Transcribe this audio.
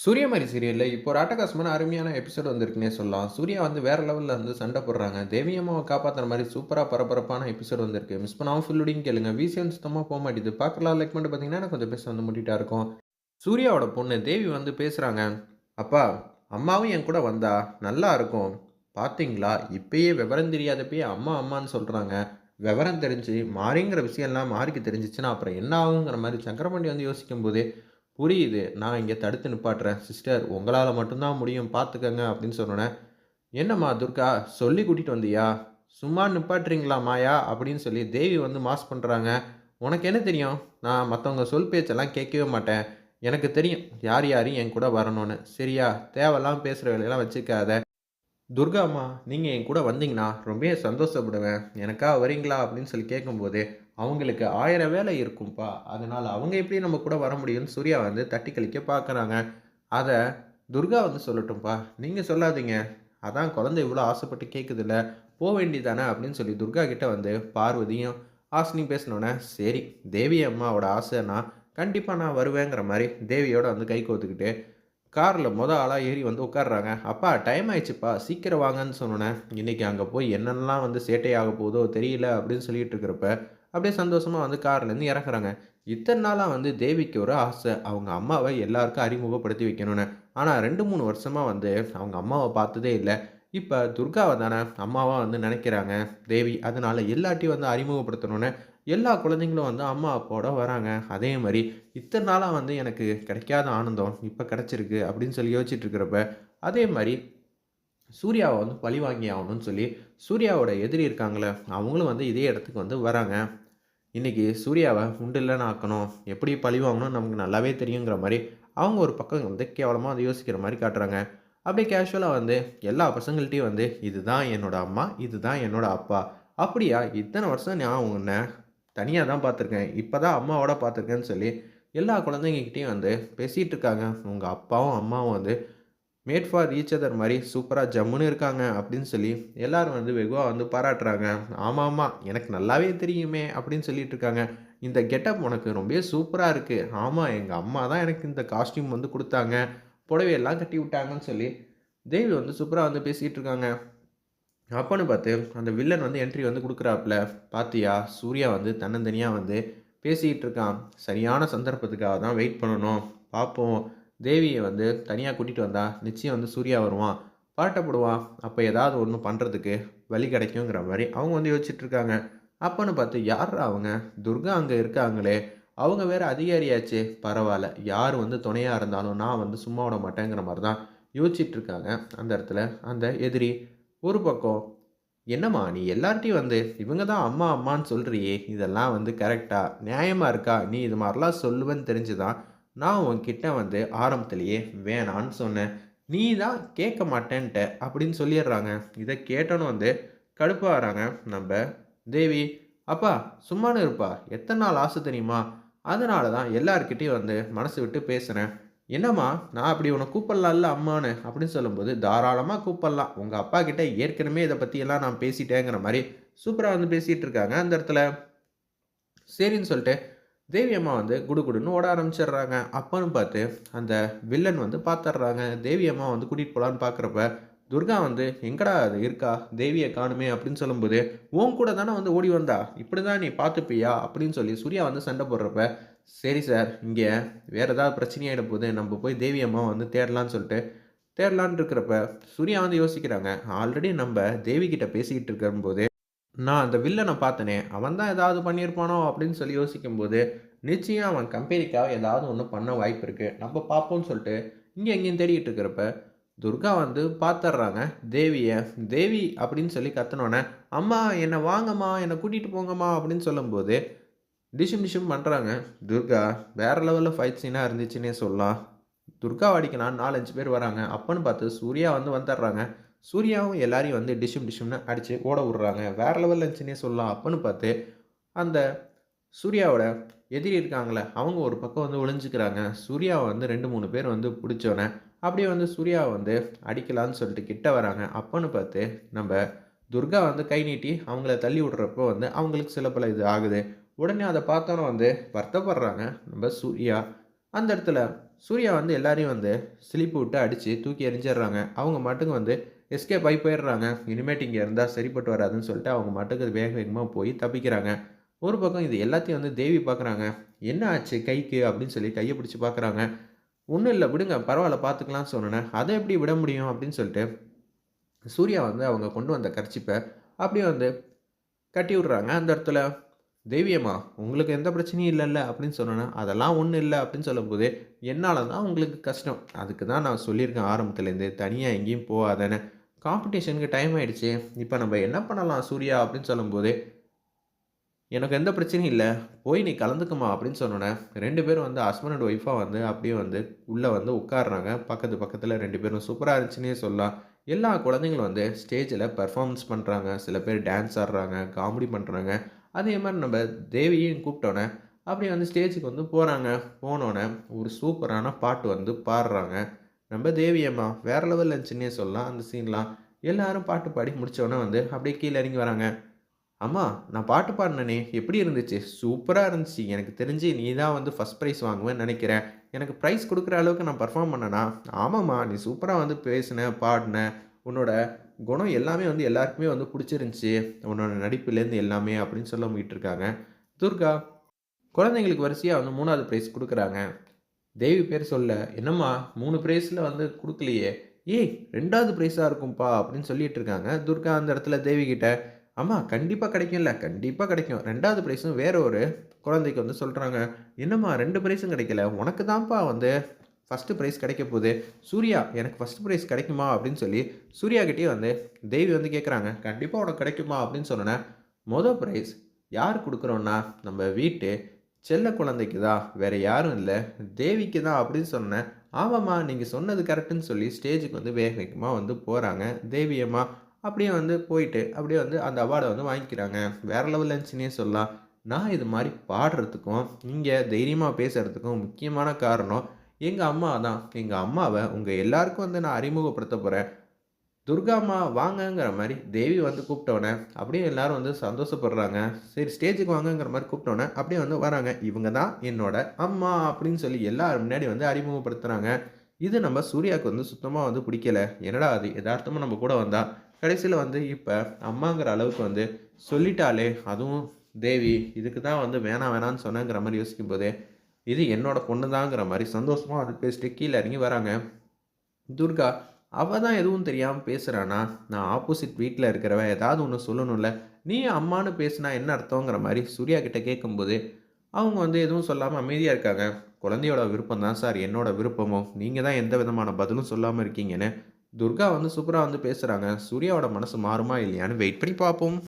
சூரியமாரி சீரியலில் இப்போ ஒரு அட்டகாசமான அருமையான எபிசோட் வந்திருக்குன்னே சொல்லலாம். சூர்யா வந்து வேறு லெவலில் வந்து சண்டை போடுறாங்க. தேவியம்மாவை காப்பாற்றுற மாதிரி சூப்பராக பரபரப்பான எபிசோட் வந்திருக்கு. மிஸ் பண்ணாமல் ஃபுல்லுடிங் கேளுங்க. விசிஎன் சுத்தமாக போக மாட்டேது. பார்க்கலாம் லைக் பண்ணிட்டு பார்த்தீங்கன்னா கொஞ்சம் பேச வந்து முட்டிட்டா இருக்கும். சூர்யாவோட பொண்ணு தேவி வந்து பேசுகிறாங்க அப்பா அம்மாவும் என் கூட வந்தா நல்லா இருக்கும். பார்த்தீங்களா? இப்பயே விவரம் தெரியாதப்பயே அம்மா அம்மான்னு சொல்கிறாங்க விவரம் தெரிஞ்சு மாறிங்கிற விஷயம்லாம் மாறிக்கு தெரிஞ்சிச்சுன்னா அப்புறம் என்ன ஆகுங்கிற மாதிரி சக்கரபாண்டி வந்து யோசிக்கும் போது புரியுது. நான் இங்கே தடுத்து நிப்பாட்டுறேன். சிஸ்டர் உங்களால் மட்டும்தான் முடியும். பார்த்துக்கங்க அப்படின்னு சொன்னோன்னே என்னம்மா துர்கா? சொல்லி கூட்டிகிட்டு வந்தியா? சும்மா நிப்பாட்டுறீங்களா மாயா? அப்படின்னு சொல்லி தேவி வந்து மாஸ் பண்ணுறாங்க உனக்கு என்ன தெரியும்? நான் மற்றவங்க சொல் பேச்செல்லாம் கேட்கவே மாட்டேன். எனக்கு தெரியும். யார் யாரையும் என் கூட வரணும்னு. சரியா? தேவையெல்லாம் பேசுகிற வேலையெல்லாம் வச்சுக்காத. துர்காம்மா நீங்கள் என் கூட வந்தீங்கன்னா ரொம்பவே சந்தோஷப்படுவேன். எனக்கா வரீங்களா? அப்படின்னு சொல்லி கேட்கும்போது அவங்களுக்கு ஆயிரம் வேலை இருக்கும்ப்பா அதனால் அவங்க எப்படி நம்ம கூட வர முடியும்னு சூர்யா வந்து தட்டி கழிக்க பார்க்குறாங்க அதை துர்கா வந்து சொல்லட்டும்ப்பா நீங்கள் சொல்லாதீங்க. அதான் குழந்தை இவ்வளோ ஆசைப்பட்டு கேட்குதுல்ல போக வேண்டியதானே அப்படின்னு சொல்லி துர்கா கிட்டே வந்து பார்வதியும் ஆசினியும் பேசினோன்னே சரி தேவி அம்மாவோட ஆசைன்னா கண்டிப்பாக நான் வருவேங்கிற மாதிரி தேவியோட வந்து கை கோத்துக்கிட்டு காரில் மொதல் ஆளாக ஏறி வந்து உட்காடுறாங்க அப்பா டைம் ஆயிடுச்சுப்பா. சீக்கிரம் வாங்கன்னு சொன்னோன்னே இன்றைக்கி அங்கே போய் என்னென்னலாம் வந்து சேட்டையாக போதோ தெரியல அப்படின்னு சொல்லிட்டு இருக்கிறப்ப அப்படியே சந்தோஷமாக வந்து கார்லேருந்து இறக்குறாங்க இத்தனை நாளாக வந்து தேவிக்கு ஒரு ஆசை. அவங்க அம்மாவை எல்லாருக்கும் அறிமுகப்படுத்தி வைக்கணும்னு. ஆனால் ரெண்டு மூணு வருஷமாக வந்து அவங்க அம்மாவை பார்த்ததே இல்லை. இப்போ துர்காவை தானே அம்மாவாக வந்து நினைக்கிறாங்க. தேவி அதனால் எல்லாட்டையும் வந்து அறிமுகப்படுத்தணுன்னு எல்லா குழந்தைங்களும் வந்து அம்மா அப்பாவோட வராங்க. அதே மாதிரி இத்தனை நாளாக வந்து எனக்கு கிடைக்காத ஆனந்தம் இப்போ கிடச்சிருக்கு அப்படின்னு சொல்லி யோசிச்சுட்டு இருக்கிறப்ப அதே மாதிரி சூர்யாவை வந்து பழி வாங்கி ஆகணும்னு சொல்லி சூர்யாவோட எதிரி இருக்காங்களே அவங்களும் வந்து இதே இடத்துக்கு வந்து வராங்க. இன்றைக்கி சூர்யாவை உண்டில்லன்னு ஆக்கணும் எப்படி பழி வாங்கணும் நமக்கு நல்லாவே தெரியுங்கிற மாதிரி அவங்க ஒரு பக்கம் வந்து கேவலமாக அதை யோசிக்கிற மாதிரி காட்டுறாங்க. அப்படியே கேஷுவலாக வந்து எல்லா பசங்கள்ட்டையும் வந்து இதுதான் என்னோடய அம்மா இதுதான் என்னோடய அப்பா. அப்படியா இத்தனை வருஷம் நான் உன்னை தனியாக தான் பார்த்துருக்கேன் இப்போ தான் அம்மாவோட பார்த்துருக்கேன்னு சொல்லி எல்லா குழந்தைங்கக்கிட்டேயும் வந்து பேசிகிட்டு இருக்காங்க. உங்கள் அப்பாவும் அம்மாவும் வந்து மேட் ஃபார் ஈச் அதர் மாதிரி சூப்பராக ஜம்முன்னு இருக்காங்க அப்படின்னு சொல்லி எல்லோரும் வந்து வெகுவாக வந்து பாராட்டுறாங்க. ஆமாம் ஆமாம் எனக்கு நல்லாவே தெரியுமே அப்படின்னு சொல்லிட்டு இருக்காங்க. இந்த கெட்டப் உனக்கு ரொம்ப சூப்பராக இருக்குது ஆமாம் எங்கள் அம்மா தான் எனக்கு இந்த காஸ்டியூம் வந்து கொடுத்தாங்க. புடவையெல்லாம் கட்டி விட்டாங்கன்னு சொல்லி தேவி வந்து சூப்பராக வந்து பேசிகிட்டு இருக்காங்க. அப்போன்னு பார்த்து அந்த வில்லன் வந்து என்ட்ரி வந்து கொடுக்குறாப்புல. பாத்தியா? சூர்யா வந்து தன்னந்தனியாக வந்து பேசிக்கிட்டு இருக்கான். சரியான சந்தர்ப்பத்துக்காக தான் வெயிட் பண்ணணும். பார்ப்போம் தேவியை வந்து தனியாக கூட்டிகிட்டு வந்தால் நிச்சயம் வந்து சூர்யா வருவான். பாட்டப்படுவான் அப்போ ஏதாவது ஒன்று பண்ணுறதுக்கு வழி கிடைக்குங்கிற மாதிரி அவங்க வந்து யோசிச்சுட்ருக்காங்க அப்போன்னு பார்த்து யார் அவங்க? துர்கா அங்கே இருக்காங்களே. அவங்க வேறு அதிகாரியாச்சு. பரவாயில்ல. யார் வந்து துணையாக இருந்தாலும் நான் வந்து சும்மா விட மாட்டேங்கிற மாதிரி தான் யோசிச்சுட்ருக்காங்க அந்த இடத்துல அந்த எதிரி. ஒரு பக்கம் என்னம்மா நீ எல்லார்ட்டையும் வந்து இவங்க தான் அம்மா அம்மான்னு சொல்கிறியே இதெல்லாம் வந்து கரெக்டாக நியாயமாக இருக்கா? நீ இது மாதிரிலாம் சொல்லுவேன்னு தெரிஞ்சு தான் நான் உன்கிட்ட வந்து ஆரம்பத்திலேயே வேணான்னு சொன்னேன். நீ தான் கேட்க மாட்டேன்ட்ட அப்படின்னு சொல்லிடுறாங்க. இதை கேட்டோன்னு வந்து கடுப்பாகிறாங்க நம்ம தேவி அப்பா சும்மானு இருப்பா. எத்தனை நாள் ஆசை தெரியுமா? அதனால தான் எல்லாருக்கிட்டையும் வந்து மனசு விட்டு பேசுகிறேன் என்னம்மா நான் அப்படி உன்னை கூப்பிடலாம்ல அம்மானு அப்படின்னு சொல்லும்போது தாராளமாக கூப்பிடலாம். உங்கள் அப்பா கிட்ட ஏற்கனவே இதை பற்றியெல்லாம் நான் பேசிட்டேங்கிற மாதிரி சூப்பராக வந்து பேசிகிட்டு இருக்காங்க அந்த இடத்துல. சரின்னு சொல்லிட்டு தேவி அம்மா வந்து குடுகுடுன்னு ஓட ஆரம்பிச்சிடுறாங்க. அப்பன்னு பார்த்து அந்த வில்லன் வந்து பார்த்துட்றாங்க. தேவி அம்மா வந்து கூட்டிகிட்டு போகலான்னு பார்க்குறப்ப துர்கா வந்து எங்கடா அது இருக்கா? தேவியை காணுமே அப்படின்னு சொல்லும்போது உன் கூட தானே வந்து ஓடி வந்தா? இப்படி தான் நீ பார்த்துப்பியா? அப்படின்னு சொல்லி சூர்யா வந்து சண்டை போடுறப்ப சரி சார் இங்கே வேறு ஏதாவது பிரச்சனையாகிட போகுது நம்ம போய் தேவி அம்மா வந்து தேடலான்னு சொல்லிட்டு தேடலான்னு இருக்கிறப்ப சூர்யா வந்து யோசிக்கிறாங்க. ஆல்ரெடி நம்ம தேவி கிட்ட பேசிக்கிட்டு இருக்கும்போது நான் அந்த வில்லனை பார்த்தனே அவன் தான் ஏதாவது பண்ணியிருப்பானோ அப்படின்னு சொல்லி யோசிக்கும்போது நிச்சயம் அவன் கம்பெனிக்காக ஏதாவது ஒன்று பண்ண வாய்ப்பு இருக்குது நம்ம பார்ப்போம்னு சொல்லிட்டு இங்கே எங்கேயும் தேடிட்டு இருக்கிறப்ப துர்கா வந்து பார்த்துட்றாங்க தேவியை தேவி அப்படின்னு சொல்லி கத்தனோன்னே அம்மா என்னை வாங்கம்மா என்னை கூட்டிகிட்டு போங்கம்மா அப்படின்னு சொல்லும்போது டிஷும் டிஷும் பண்ணுறாங்க துர்கா வேறு லெவலில் ஃபைட் சீனாக இருந்துச்சுன்னே சொல்லலாம். துர்கா வாடிக்கலாம் நாலஞ்சு பேர் வராங்க. அப்பன்னு பார்த்து சூர்யா வந்து வந்துடுறாங்க சூர்யாவும் எல்லாரையும் வந்து டிஷும் டிஷும்னு அடித்து ஓட விட்றாங்க. வேறு லெவலில் இருந்துச்சுன்னே சொல்லலாம் அப்புன்னு பார்த்து அந்த சூர்யாவோட எதிரி இருக்காங்களே அவங்க ஒரு பக்கம் வந்து ஒளிஞ்சுக்கிறாங்க. சூர்யாவை வந்து ரெண்டு மூணு பேர் வந்து பிடிச்சோன்னே அப்படியே வந்து சூர்யாவை வந்து அடிக்கலான்னு சொல்லிட்டு கிட்ட வராங்க. அப்போன்னு பார்த்து நம்ம துர்கா வந்து கை நீட்டி அவங்கள தள்ளி விடுறப்போ வந்து அவங்களுக்கு சில பல இது ஆகுது. உடனே அதை பார்த்தோன்னே வந்து வருத்தப்படுறாங்க. நம்ம சூர்யா அந்த இடத்துல சூர்யா வந்து எல்லாரையும் வந்து சிலிப்பு விட்டு அடித்து தூக்கி எறிஞ்சிடுறாங்க. அவங்க மட்டும் வந்து எஸ்கேப் ஆகி போயிடுறாங்க. இனிமேட் இங்கே இருந்தால் சரிப்பட்டு வராதுன்னு சொல்லிட்டு அவங்க மட்டுக்கு வேக வேகமாக போய் தப்பிக்கிறாங்க. ஒரு பக்கம் இது எல்லாத்தையும் வந்து தேவி பார்க்குறாங்க என்ன ஆச்சு கைக்கு? அப்படின்னு சொல்லி கையை பிடிச்சி பார்க்குறாங்க ஒன்றும் இல்லை விடுங்க பரவாயில்ல பார்த்துக்கலாம்னு சொன்னேன் அதை எப்படி விட முடியும் அப்படின்னு சொல்லிட்டு சூர்யா வந்து அவங்க கொண்டு வந்த கர்ச்சிப்பை அப்படியே வந்து கட்டி விட்றாங்க அந்த இடத்துல. தெய்வியம்மா உங்களுக்கு எந்த பிரச்சனையும் இல்லைல்ல அப்படின்னு சொன்னேன்னா அதெல்லாம் ஒன்றும் இல்லை அப்படின்னு சொல்லும்போது என்னால் தான் உங்களுக்கு கஷ்டம். அதுக்கு தான் நான் சொல்லியிருக்கேன் ஆரம்பத்துலேருந்து தனியாக எங்கேயும் போகாதேன்னு. காம்படிஷனுக்கு டைம் ஆகிடுச்சு இப்போ நம்ம என்ன பண்ணலாம் சூர்யா அப்படின்னு சொல்லும்போது எனக்கு எந்த பிரச்சனையும் இல்லை. போய் நீ கலந்துக்குமா அப்படின்னு சொன்னோன்னே ரெண்டு பேரும் வந்து ஹஸ்பண்ட் அண்ட் ஒய்ஃபாக வந்து அப்படியே வந்து உள்ளே வந்து உட்காடுறாங்க பக்கத்து பக்கத்தில் ரெண்டு பேரும் சூப்பராக இருந்துச்சுன்னே சொல்லலாம். எல்லா குழந்தைங்களும் வந்து ஸ்டேஜில் பர்ஃபார்மன்ஸ் பண்ணுறாங்க சில பேர் டான்ஸ் ஆடுறாங்க காமெடி பண்ணுறாங்க அதே மாதிரி நம்ம தேவியையும் கூப்பிட்டோன்னே அப்படியே வந்து ஸ்டேஜுக்கு வந்து போகிறாங்க போனோன்னே ஒரு சூப்பரான பாட்டு வந்து பாடுறாங்க. நம்ம தேவியம்மா வேறு லெவலில் இருந்துச்சுன்னே சொல்லலாம். அந்த சீன்லாம் எல்லாரும் பாட்டு பாடி முடித்தோடனே வந்து அப்படியே கீழே இறங்கி வராங்க. அம்மா நான் பாட்டு பாடினனே. எப்படி இருந்துச்சு? சூப்பராக இருந்துச்சு. எனக்கு தெரிஞ்சு நீ தான் வந்து ஃபஸ்ட் ப்ரைஸ் வாங்குவேன்னு நினைக்கிறேன். எனக்கு ப்ரைஸ் கொடுக்குற அளவுக்கு நான் பர்ஃபார்ம் பண்ணனா? ஆமாம்மா. நீ சூப்பராக வந்து பேசின பாடின. உன்னோட குணம் எல்லாமே வந்து எல்லாருக்குமே வந்து பிடிச்சிருந்துச்சி. உன்னோட நடிப்புலேருந்து எல்லாமே அப்படின்னு சொல்ல இருக்காங்க துர்கா குழந்தைங்களுக்கு வரிசையாக வந்து மூணாவது ப்ரைஸ் கொடுக்குறாங்க. தேவி பேர் சொல்ல என்னம்மா மூணு ப்ரைஸில் வந்து கொடுக்கலையே. ஏய் ரெண்டாவது ப்ரைஸாக இருக்கும்ப்பா அப்படின்னு சொல்லிட்டு இருக்காங்க. துர்கா அந்த இடத்துல தேவி கிட்ட ஆமாம் கண்டிப்பாக கிடைக்கும்ல கண்டிப்பாக கிடைக்கும். ரெண்டாவது ப்ரைஸும் வேற ஒரு குழந்தைக்கு வந்து சொல்கிறாங்க என்னம்மா ரெண்டு ப்ரைஸும் கிடைக்கல? உனக்கு தான்ப்பா வந்து ஃபஸ்ட்டு ப்ரைஸ் கிடைக்க போகுது. சூர்யா எனக்கு ஃபஸ்ட் ப்ரைஸ் கிடைக்குமா? அப்படின்னு சொல்லி சூர்யாக்கிட்டே வந்து தேவி வந்து கேட்குறாங்க கண்டிப்பாக உனக்கு கிடைக்குமா? அப்படின்னு சொன்னேன் மொதல் ப்ரைஸ் யார் கொடுக்குறோன்னா நம்ம வீட்டு செல்ல குழந்தைக்கு தான் வேறு யாரும் இல்லை. தேவிக்கு தான் அப்படின்னு சொன்னேன். ஆமாம்மா நீங்கள் சொன்னது கரெக்டுன்னு சொல்லி ஸ்டேஜுக்கு வந்து வேக வேகமாக வந்து போகிறாங்க தேவியம்மா அப்படியே வந்து போயிட்டு அப்படியே வந்து அந்த அவார்டை வந்து வாங்கிக்கிறாங்க. வேறு லெவலில் இருந்துச்சுன்னே சொல்லலாம். நான் இது மாதிரி பாடுறதுக்கும் இங்கே தைரியமாக பேசுகிறதுக்கும் முக்கியமான காரணம் எங்கள் அம்மா தான். எங்கள் அம்மாவை உங்கள் எல்லாருக்கும் வந்து நான் அறிமுகப்படுத்த போகிறேன் துர்காம்மா வாங்கங்கிற மாதிரி தேவி வந்து கூப்பிட்டோன்னே அப்படியே எல்லாரும் வந்து சந்தோஷப்படுறாங்க. சரி ஸ்டேஜுக்கு வாங்கங்கிற மாதிரி கூப்பிட்டோன்னே அப்படியே வந்து வராங்க. இவங்க தான் என்னோட அம்மா அப்படின்னு சொல்லி எல்லாரும் முன்னாடி வந்து அறிமுகப்படுத்துகிறாங்க இது நம்ம சூர்யாவுக்கு வந்து சுத்தமாக வந்து பிடிக்கல. என்னடா அது? எதார்த்தமாக நம்ம கூட வந்தால் கடைசியில் வந்து இப்போ அம்மாங்கிற அளவுக்கு வந்து சொல்லிட்டாலே அதுவும் தேவி இதுக்கு தான் வந்து வேணாம் வேணான்னு சொன்னங்கிற மாதிரி யோசிக்கும் போதே இது என்னோட பொண்ணு தாங்கிற மாதிரி சந்தோஷமாக அது பேசிட்டு கீழே இறங்கி வராங்க. துர்கா அவள் தான் எதுவும் தெரியாமல் பேசுகிறானா நான் ஆப்போசிட் வீட்டில் இருக்கிறவ ஏதாவது ஒன்று சொல்லணும்ல. நீ அம்மானு பேசுனா என்ன அர்த்தங்கிற மாதிரி சூர்யா கிட்டே கேட்கும்போது அவங்க வந்து எதுவும் சொல்லாமல் அமைதியாக இருக்காங்க. குழந்தையோட விருப்பம் தான் சார். என்னோட விருப்பமும். நீங்கள் தான் எந்த விதமான பதிலும் சொல்லாமல் இருக்கீங்கன்னு துர்கா வந்து சூப்பராக வந்து பேசுகிறாங்க சூர்யாவோட மனசு மாறுமா இல்லையான்னு வெயிட் பண்ணி பார்ப்போம்.